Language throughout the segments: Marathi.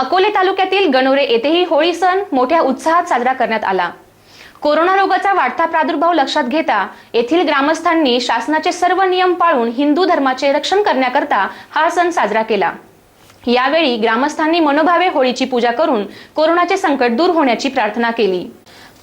अकोले तालुक्यातील गणोरे येथेही होळी सण मोठ्या उत्साहात साजरा करण्यात आला. कोरोना रोगाचा वाढता प्रादुर्भाव लक्षात घेता येथील ग्रामस्थांनी शासनाचे सर्व नियम पाळून हिंदू धर्माचे रक्षण करण्याकरता हा सण साजरा केला. यावेळी ग्रामस्थांनी मनोभावे होळीची पूजा करून कोरोनाचे संकट दूर होण्याची प्रार्थना केली.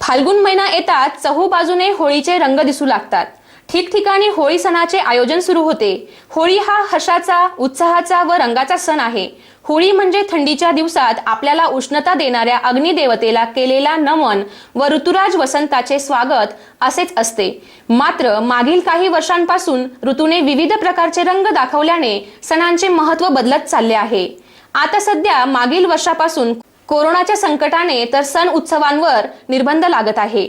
फाल्गुन महिना येतात चहू बाजूने होळीचे रंग दिसू लागतात. ठिकठिकाणी होळी सणाचे आयोजन सुरू होते. होळी हा हशाचा उत्साहाचा व रंगाचा सण आहे. होळी म्हणजे थंडीच्या दिवसात आपल्याला उष्णता देणाऱ्या अग्निदेवतेला केलेला नमन व ऋतुराज वसंताचे स्वागत असेच असते. मात्र मागील काही वर्षांपासून ऋतूने विविध प्रकारचे रंग दाखवल्याने सणांचे महत्त्व बदलत चालले आहे. आता सध्या मागील वर्षापासून कोरोनाच्या संकटाने तर सण उत्सवांवर निर्बंध लागत आहे.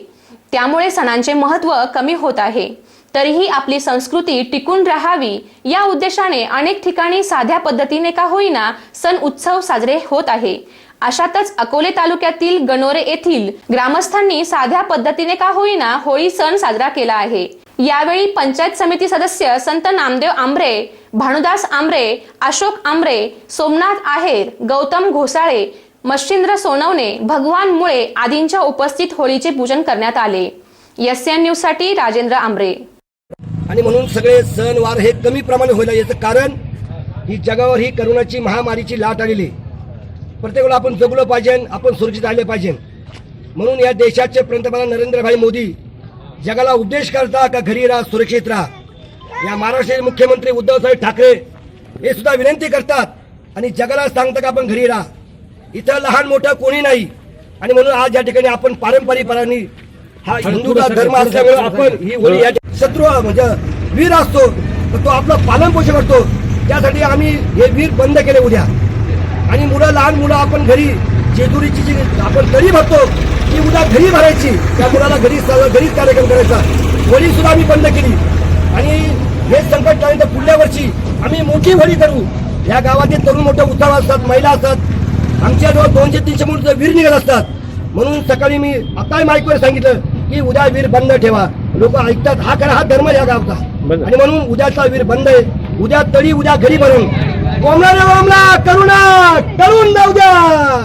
त्यामुळे सणांचे महत्त्व कमी होत आहे. तरीही आपली संस्कृती टिकून राहावी या उद्देशाने अनेक ठिकाणी साध्या पद्धतीने का होईना सण उत्सव साजरे होत आहे. अशातच अकोले तालुक्यातील गणोरे येथील ग्रामस्थांनी साध्या पद्धतीने का होईना होळी सण साजरा केला आहे. यावेळी पंचायत समिती सदस्य संत नामदेव आंब्रे भानुदास आंब्रे अशोक आंब्रे सोमनाथ आहेर गौतम घोसाळे मच्छिंद्र सोनवणे भगवान मुळे आदींच्या उपस्थित होळीचे पूजन करण्यात आले. एस एन न्यूजसाठी राजेंद्र आंब्रे. आणि म्हणून सगळे सणवार हे कमी प्रमाणे व्हायला याचं कारण ही जगावर ही करोनाची महामारीची लाट आलेली आहे. प्रत्येकाला आपण जगलो पाहिजे आपण सुरक्षित राहिले पाहिजे. म्हणून या देशाचे पंतप्रधान नरेंद्रभाई मोदी जगाला उद्देश करता का घरी राहा सुरक्षित राहा? या महाराष्ट्राचे मुख्यमंत्री उद्धवसाहेब ठाकरे हे सुद्धा विनंती करतात आणि जगाला सांगतात का आपण घरी राहा? इथं लहान मोठं कोणी नाही. आणि म्हणून आज या ठिकाणी आपण पारंपरिकपणाने हा हिंदूचा धर्म असल्यामुळे आपण ही होळी या शत्रू म्हणजे वीर असतो तर तो आपलं पालन पोषण करतो. त्यासाठी आम्ही हे वीर बंद केले उद्या. आणि मुलं लहान मुलं आपण घरी जेजुरीची जी आपण तरी भरतो ती उद्या घरी भरायची. त्या मुलाला घरी घरीच कार्यक्रम करायचा. होळी सुद्धा आम्ही बंद केली. आणि हे संकट टाळल्यानंतर पुढल्या वर्षी आम्ही मोठी होळी करू. या गावातील तरुण मोठे उत्सव असतात महिला असतात. आमच्याजवळ दोनशे तीनशे मुलं वीर निघत असतात. म्हणून सकाळी मी आता माईकवर सांगितलं की उद्या वीर बंद ठेवा. लोक ऐकतात हा करा हा धर्म या गावचा. आणि म्हणून उद्याचा वीर बंद आहे. उद्या तळी उद्या घरी कोंबडा रे कोंबडा करुणा करून जाऊ द्या!